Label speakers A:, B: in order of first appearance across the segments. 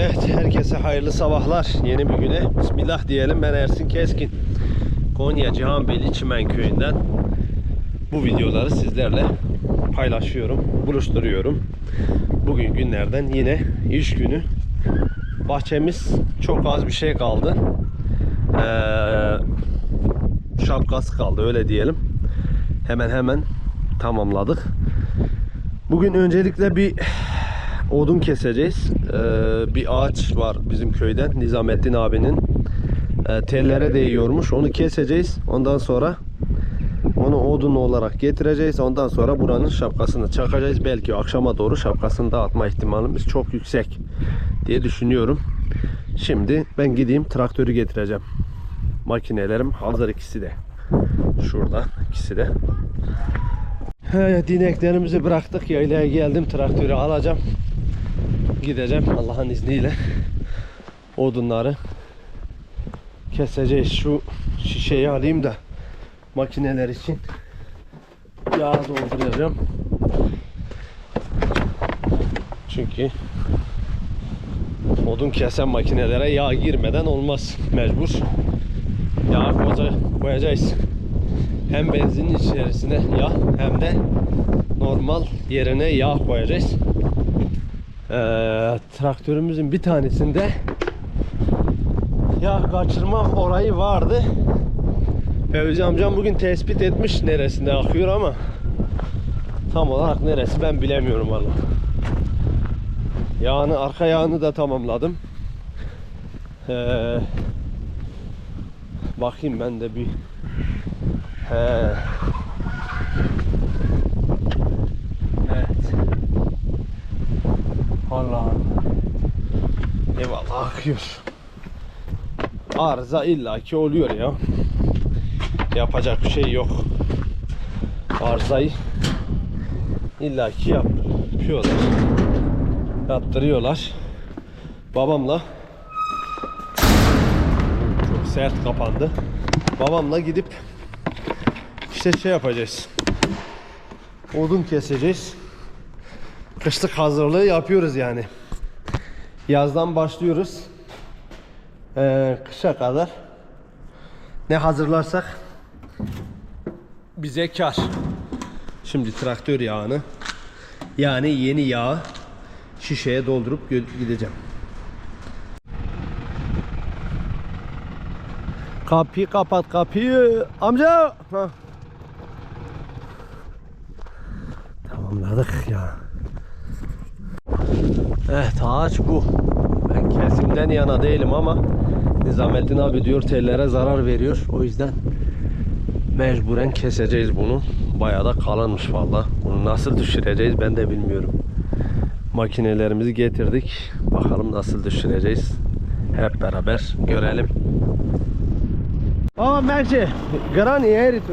A: Evet, herkese hayırlı sabahlar. Yeni bir güne Bismillah diyelim. Ben Ersin Keskin. Konya Cihanbeyli Çimen Köyü'nden bu videoları sizlerle paylaşıyorum, buluşturuyorum. Bugün günlerden yine iş günü. Bahçemiz çok az bir şey kaldı. Ee, şapkası kaldı öyle diyelim. Hemen hemen tamamladık. Bugün öncelikle bir odun keseceğiz. Ee, bir ağaç var bizim köyden. Nizamettin abinin e, tellere değiyormuş. Onu keseceğiz. Ondan sonra onu odun olarak getireceğiz. Ondan sonra buranın şapkasını çakacağız. Belki akşama doğru şapkasını dağıtma ihtimalimiz çok yüksek diye düşünüyorum. Şimdi ben gideyim traktörü getireceğim. Makinelerim hazır ikisi de. Şurada ikisi de. He, dineklerimizi bıraktık. Yaylaya geldim. Traktörü alacağım. Gideceğim Allah'ın izniyle. Odunları keseceğiz. Şu şişeyi alayım da makineler için yağ dolduracağım. Çünkü odun kesen makinelere yağ girmeden olmaz mecbur. Yağ koyacağız-. Hem benzinin içerisine yağ hem de normal yerine yağ koyacağız. Ee, traktörümüzün bir tanesinde yağ kaçırma orayı vardı. Fevzi amcam bugün tespit etmiş neresinde akıyor ama tam olarak neresi ben bilemiyorum valla. Yağını arka yağını da tamamladım. Ee, bakayım ben de bir. Evet. Allah'ım. Eyvallah akıyor. Arıza illaki oluyor ya. Yapacak bir şey yok. Arızayı illaki yapıyorlar. Yaptırıyorlar. Babamla çok sert kapandı. Babamla gidip işte şey yapacağız. Odun keseceğiz. Kışlık hazırlığı yapıyoruz yani. Yazdan başlıyoruz. Ee, kışa kadar ne hazırlarsak bize kar. Şimdi traktör yağını yani yeni yağı şişeye doldurup gideceğim. Kapıyı kapat kapıyı. Amca. Ha. Tamamladık ya. Evet ağaç bu. Ben kesimden yana değilim ama Nizamettin abi diyor tellere zarar veriyor. O yüzden mecburen keseceğiz bunu. Bayağı da kalınmış valla. Bunu nasıl düşüreceğiz ben de bilmiyorum. Makinelerimizi getirdik. Bakalım nasıl düşüreceğiz. Hep beraber görelim. Aa merci. Grani eri tu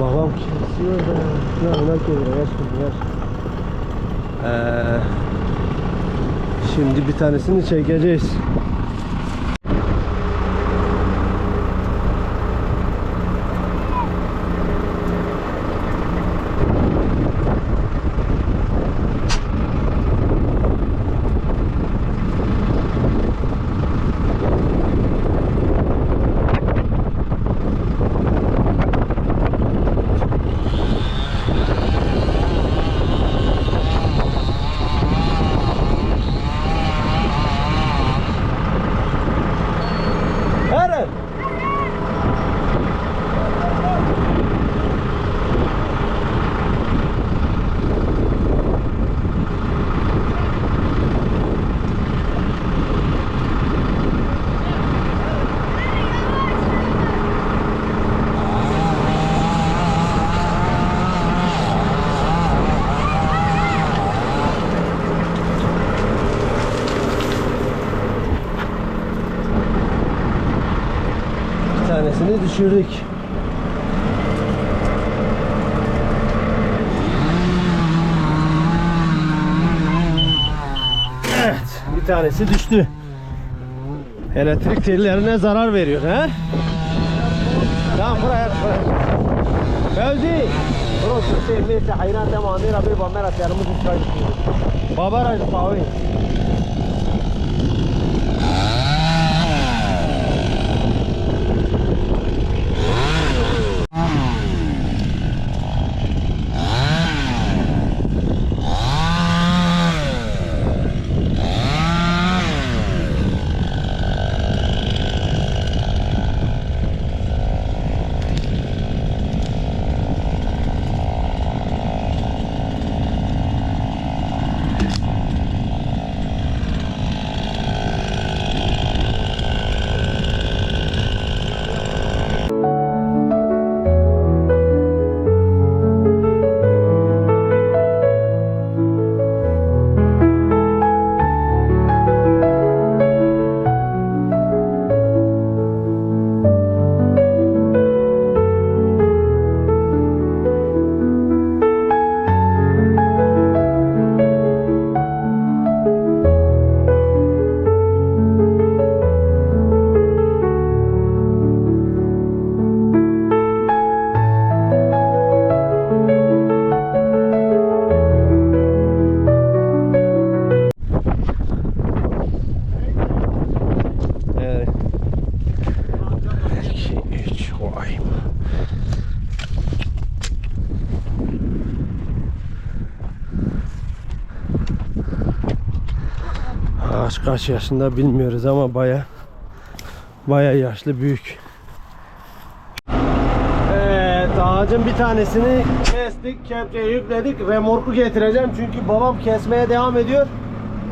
A: Babam kesiyor da. Ya ne kesiyor? Yaş yaş. Ee, şimdi bir tanesini çekeceğiz. Eren. Bir tanesini düşürdük. Evet, bir tanesi düştü. Elektrik tellerine zarar veriyor he? Tamam buraya buraya. Fevzi. Pronto, se invece hainate manera bir bamera termu düşkay Babara pavi. Kaç yaşında bilmiyoruz ama baya baya yaşlı büyük. Evet ağacın bir tanesini kestik, kepçeye yükledik. Remorku getireceğim çünkü babam kesmeye devam ediyor.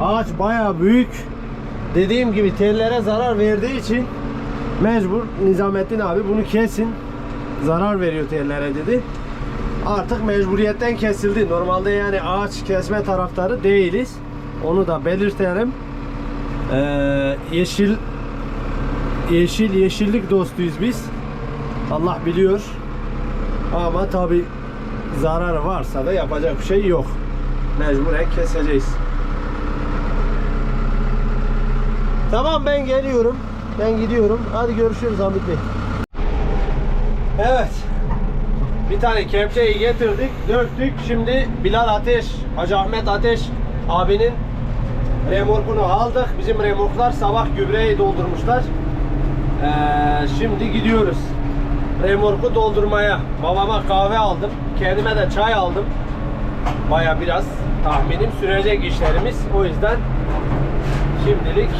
A: Ağaç baya büyük. Dediğim gibi tellere zarar verdiği için mecbur Nizamettin abi bunu kesin. Zarar veriyor tellere dedi. Artık mecburiyetten kesildi. Normalde yani ağaç kesme taraftarı değiliz. Onu da belirtelim. Ee, yeşil yeşil yeşillik dostuyuz biz. Allah biliyor. Ama tabi zararı varsa da yapacak bir şey yok. Mecburen keseceğiz. Tamam ben geliyorum. Ben gidiyorum. Hadi görüşürüz Hamit Bey. Evet. Bir tane kepçeyi getirdik, döktük. Şimdi Bilal Ateş, Hacı Ahmet Ateş abinin remorkunu aldık. Bizim remorklar sabah gübreyi doldurmuşlar. Ee, şimdi gidiyoruz. Remorku doldurmaya. Babama kahve aldım. Kendime de çay aldım. Baya biraz tahminim sürecek işlerimiz. O yüzden şimdilik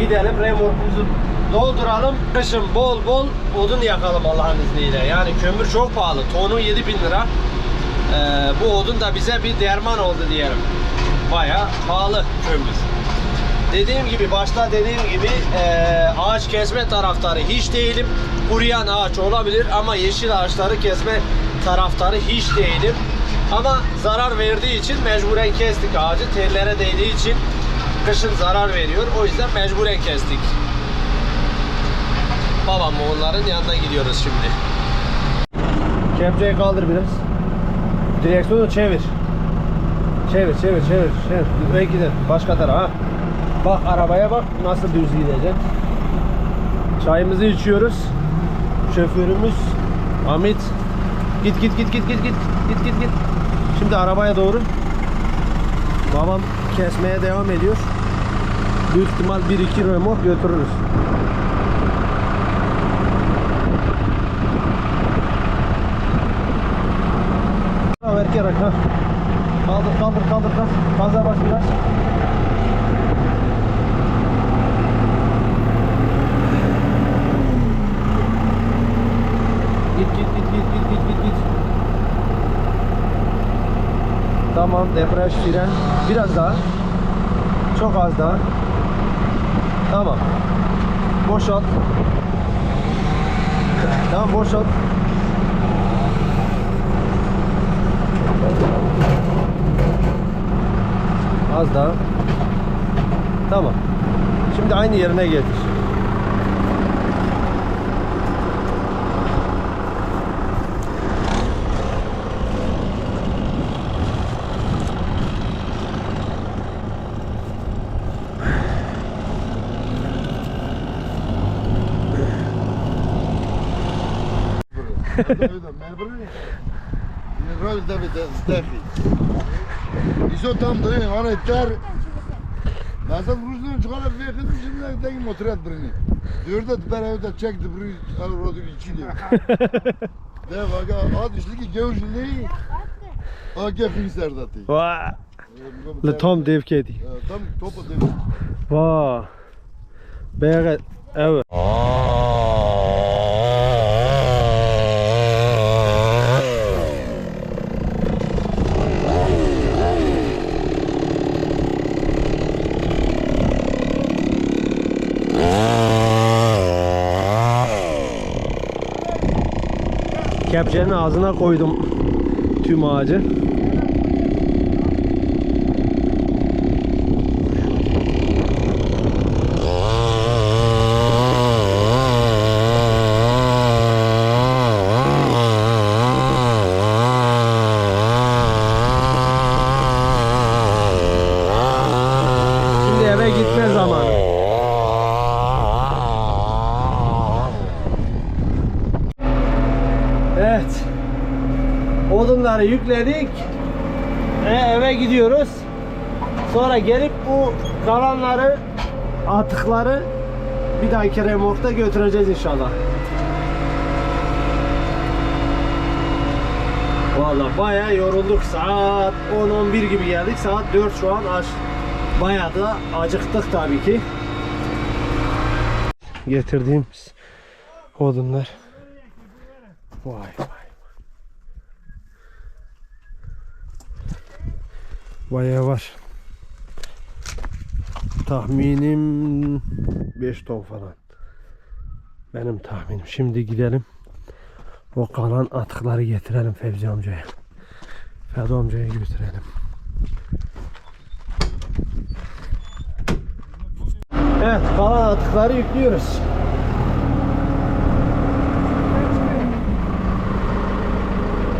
A: gidelim remorkumuzu dolduralım. Kışın bol bol odun yakalım Allah'ın izniyle. Yani kömür çok pahalı. Tonu 7000 lira. Ee, bu odun da bize bir derman oldu diyelim. Baya pahalı kömür. Dediğim gibi başta dediğim gibi eee, ağaç kesme taraftarı hiç değilim. Kuruyan ağaç olabilir ama yeşil ağaçları kesme taraftarı hiç değilim. Ama zarar verdiği için mecburen kestik ağacı. Tellere değdiği için kışın zarar veriyor. O yüzden mecburen kestik. Babam onların yanına gidiyoruz şimdi. Kepçeyi kaldır biraz. Direksiyonu çevir. Çevir, çevir, çevir, çevir. Ve gidelim. Başka tarafa. Bak arabaya bak nasıl düz gidecek. Çayımızı içiyoruz. Şoförümüz Hamit. Git git git git git git git git git. Şimdi arabaya doğru. Babam kesmeye devam ediyor. Büyük ihtimal 1-2 remork götürürüz. Verkerek ha. Kaldır kaldır kaldır kaldır. Gaza bas biraz. Git git git git git git git git. Tamam debriyaj fren. Biraz daha. Çok az daha. Tamam. Boşalt. Tamam boşalt. Az daha. Tamam. Şimdi aynı yerine getir.
B: Роль Давида, все там дым, она тер. Nazar Rus'un çikolata verdim, şimdi tek motorat birini. Dörde ben evde çekti birini, avrodu içi diyor. De bak, ad işli ki gevşinliği, ake finisler dati.
A: Vaa. Le tam dev kedi.
B: Ee, tam topa dev.
A: Vaa. Beğer, evet. Aa. Kepçenin ağzına koydum tüm ağacı. Şimdi eve gitme zamanı. Evet. Yükledik. Ve eve gidiyoruz. Sonra gelip bu kalanları, atıkları bir dahaki remorkta götüreceğiz inşallah. Vallahi bayağı yorulduk. Saat 10-11 gibi geldik. Saat 4 şu an aç. Bayağı da acıktık tabii ki. Getirdiğimiz odunlar. Vay vay. Bayağı var. Tahminim 5 ton falan. Benim tahminim. Şimdi gidelim. O kalan atıkları getirelim Fevzi amcaya. Fevzi amcaya götürelim. Evet kalan atıkları yüklüyoruz.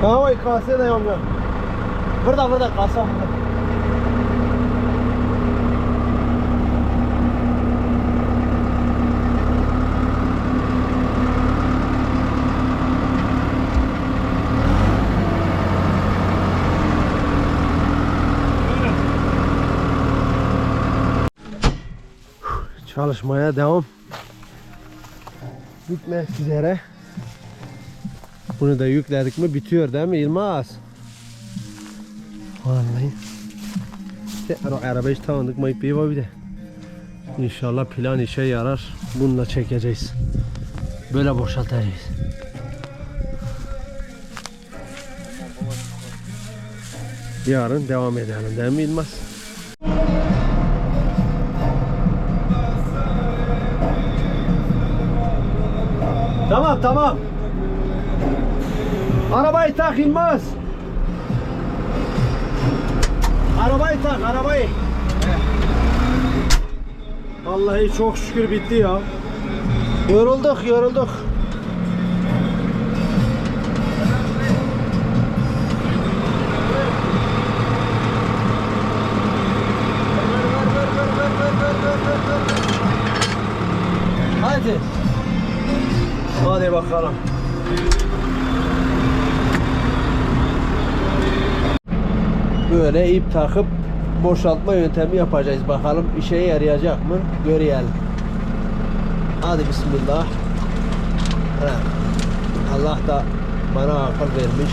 A: Kavay kase de yamca. Burada burada kasa burada. Çalışmaya devam. Bitmek üzere. Bunu da yükledik mi bitiyor değil mi Yılmaz? Vallahi. İşte ara- araba hiç tanıdık bir var bir de. İnşallah plan işe yarar. Bununla çekeceğiz. Böyle boşaltacağız. Yarın devam edelim değil mi Yılmaz? Yılmaz. Arabayı tak arabayı. Vallahi çok şükür bitti ya. Yorulduk yorulduk. Böyle ip takıp boşaltma yöntemi yapacağız. Bakalım işe yarayacak mı? Görelim. Hadi bismillah. Allah da bana akıl vermiş.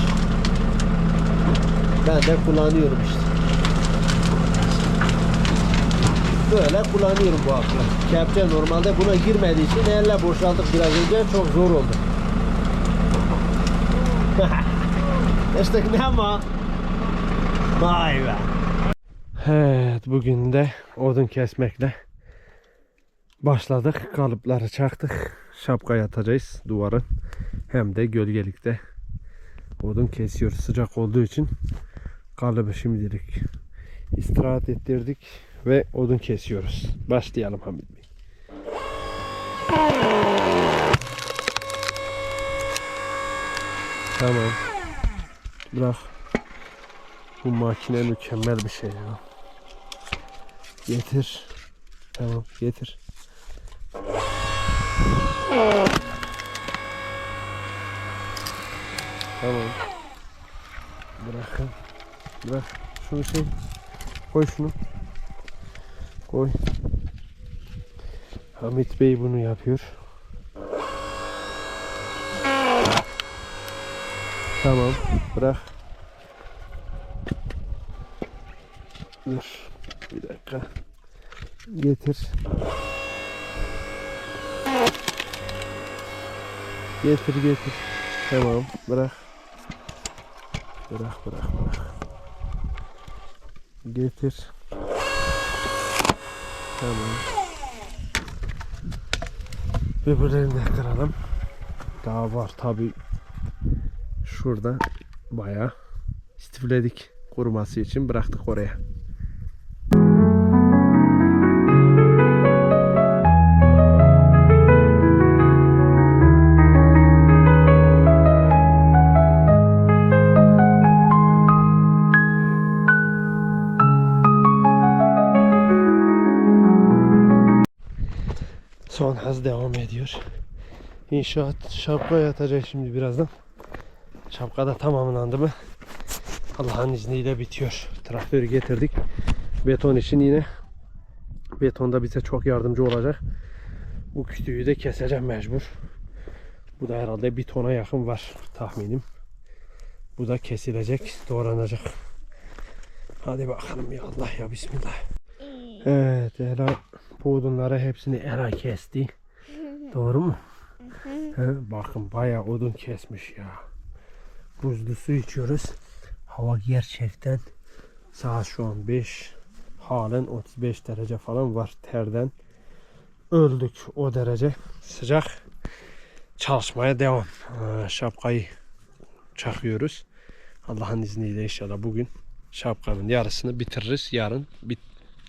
A: Ben de kullanıyorum işte. Böyle kullanıyorum bu aklı. Kepçe normalde buna girmediği için elle boşalttık biraz önce çok zor oldu. işte ne ama? Vay be. Evet bugün de odun kesmekle başladık. Kalıpları çaktık. Şapka yatacağız duvarın. Hem de gölgelikte odun kesiyoruz. Sıcak olduğu için kalıbı şimdilik istirahat ettirdik ve odun kesiyoruz. Başlayalım Hamit Bey. Tamam. Bırak. Bu makine mükemmel bir şey ya. Getir. Tamam getir. Tamam. Bırakın. Bırak. Şunu şey. Koy şunu. Koy. Hamit Bey bunu yapıyor. Tamam. Bırak. Dur. Bir dakika. Getir. Getir getir. Tamam. Bırak. Bırak bırak bırak. Getir. Tamam. Öbürlerini de kıralım. Daha var tabi. Şurada bayağı istifledik kuruması için bıraktık oraya. Son hız devam ediyor. İnşaat şapka yatacak şimdi birazdan. Şapka da tamamlandı mı Allah'ın izniyle bitiyor. Traktörü getirdik. Beton için yine betonda bize çok yardımcı olacak. Bu kütüğü de keseceğim mecbur. Bu da herhalde bir tona yakın var tahminim. Bu da kesilecek, doğranacak. Hadi bakalım ya Allah ya Bismillah. Evet Ela bu odunları hepsini Ela kesti. Doğru mu? He, bakın bayağı odun kesmiş ya. Buzlu su içiyoruz. Hava gerçekten saat şu an 5 halen 35 derece falan var terden. Öldük o derece sıcak. Çalışmaya devam. Ha, şapkayı çakıyoruz. Allah'ın izniyle inşallah bugün şapkanın yarısını bitiririz. Yarın bit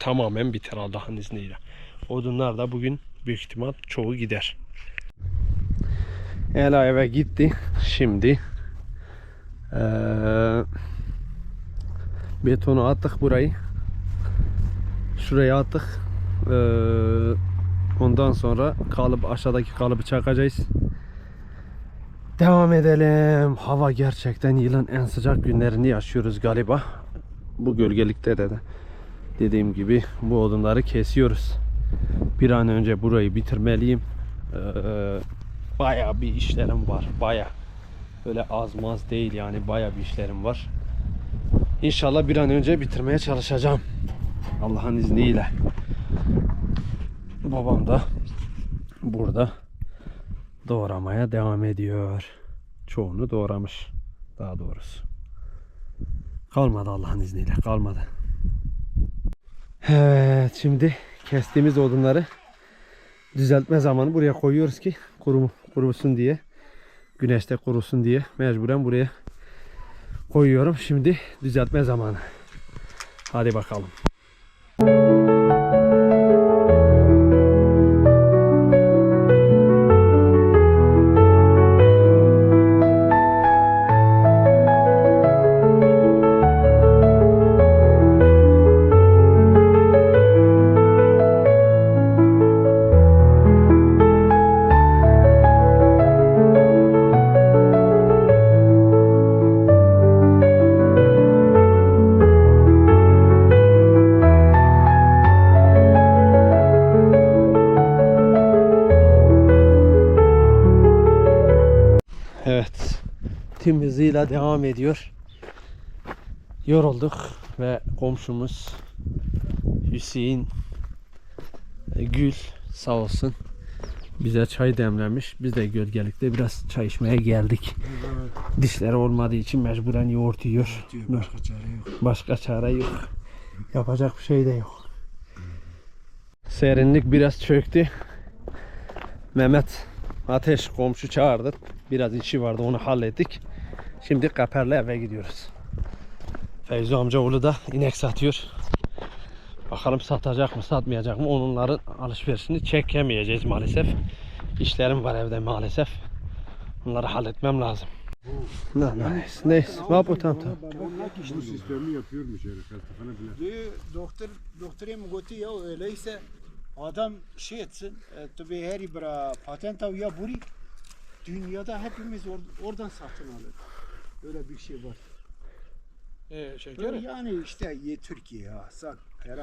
A: tamamen biter Allah'ın izniyle. Odunlar da bugün büyük ihtimal çoğu gider. Ela eve gitti. Şimdi eee, betonu attık burayı. Şuraya attık. Eee, ondan sonra kalıp aşağıdaki kalıbı çakacağız. Devam edelim. Hava gerçekten yılın en sıcak günlerini yaşıyoruz galiba. Bu gölgelikte de, de dediğim gibi bu odunları kesiyoruz. Bir an önce burayı bitirmeliyim. Ee, bayağı bir işlerim var. Bayağı. Böyle az maz değil yani bayağı bir işlerim var. İnşallah bir an önce bitirmeye çalışacağım. Allah'ın izniyle. Babam da burada doğramaya devam ediyor. Çoğunu doğramış. Daha doğrusu. Kalmadı Allah'ın izniyle. Kalmadı. Evet şimdi kestiğimiz odunları düzeltme zamanı buraya koyuyoruz ki kurum, kurusun diye. Güneşte kurusun diye mecburen buraya koyuyorum. Şimdi düzeltme zamanı. Hadi bakalım. Evet. Tüm hızıyla devam ediyor. Yorulduk ve komşumuz Hüseyin e, Gül sağ olsun bize çay demlemiş. Biz de gölgelikte biraz çay içmeye geldik. Dişleri olmadığı için mecburen yoğurt yiyor.
B: Başka çare yok.
A: Başka çare yok. Yapacak bir şey de yok. Serinlik biraz çöktü. Mehmet Ateş komşu çağırdı. Biraz işi vardı onu hallettik. Şimdi Kaper'le eve gidiyoruz. Feyzo amcaoğlu da inek satıyor. Bakalım satacak mı satmayacak mı onların alışverişini çekemeyeceğiz maalesef. İşlerim var evde maalesef. Bunları halletmem lazım. Ne neyse neyse. Vapo tamam tamam.
C: Bu sistemi yapıyormuş herif. Hastahane bile.
D: Diyor doktor doktorum goti ya öyleyse adam şey etsin e, tabi her bir patent ya buri dünyada hepimiz or- oradan satın alır. Öyle bir şey var.
E: Ee, şeker.
D: Yani işte ye Türkiye ha. Sak her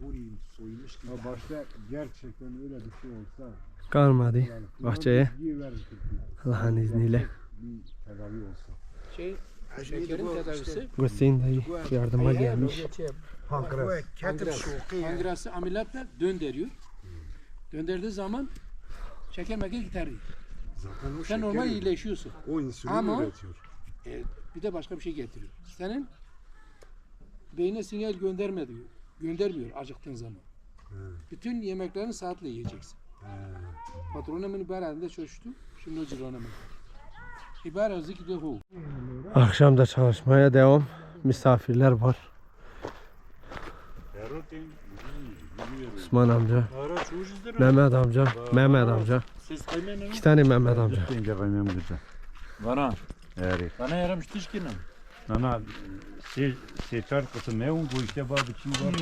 D: burayı soymuş gibi.
C: Ya başta gerçekten öyle bir şey olsa
A: Kalmadı
C: yani
A: bahçeye. Allah'ın izniyle.
C: Bir tedavi olsa.
E: Şey, şekerin tedavisi.
A: Hüseyin dayı yardıma gelmiş.
D: Pankreas. Ketip şoku.
E: Pankreası ameliyatla döndürüyor. Döndürdüğü zaman şeker meker gider.
C: Zaten o
E: Sen normal iyileşiyorsun.
C: o insülin
E: Ama-
C: üretiyor.
E: E, bir de başka bir şey getiriyor. Senin beyne sinyal göndermedi, göndermiyor acıktığın zaman. Bütün yemeklerini saatle yiyeceksin. Patronumun ibarəsində çöşdü, şimdi o cironamın. İbarəsi gidiyor bu.
A: Akşam da çalışmaya devam. Misafirler var. Osman amca, Mehmet amca, Mehmet amca. İki tane Mehmet amca.
F: Inge kaymam güzel.
G: Bana,
F: Eri.
G: bana yaramış tişkinim.
F: Nana se se çarpı kısım ne bu işte bazı kim var.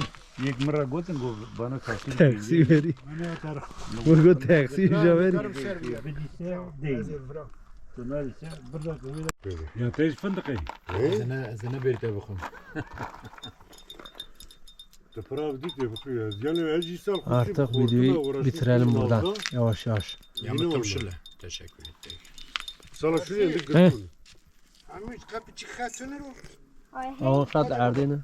F: Yek mıra gotun bu bana.
A: Taksi taksi işe veri.
F: Bunlar ise burada böyle. Ya tez fındık.
G: Zine, zine birlikte bakın.
C: De
A: Artık videoyu bitirelim buradan. Yavaş yavaş.
C: Yine oldu.
G: Teşekkür ettik.
C: Sana bir
A: He.
C: götür.
D: Ama kapı o.
A: Avukat Erdin'i.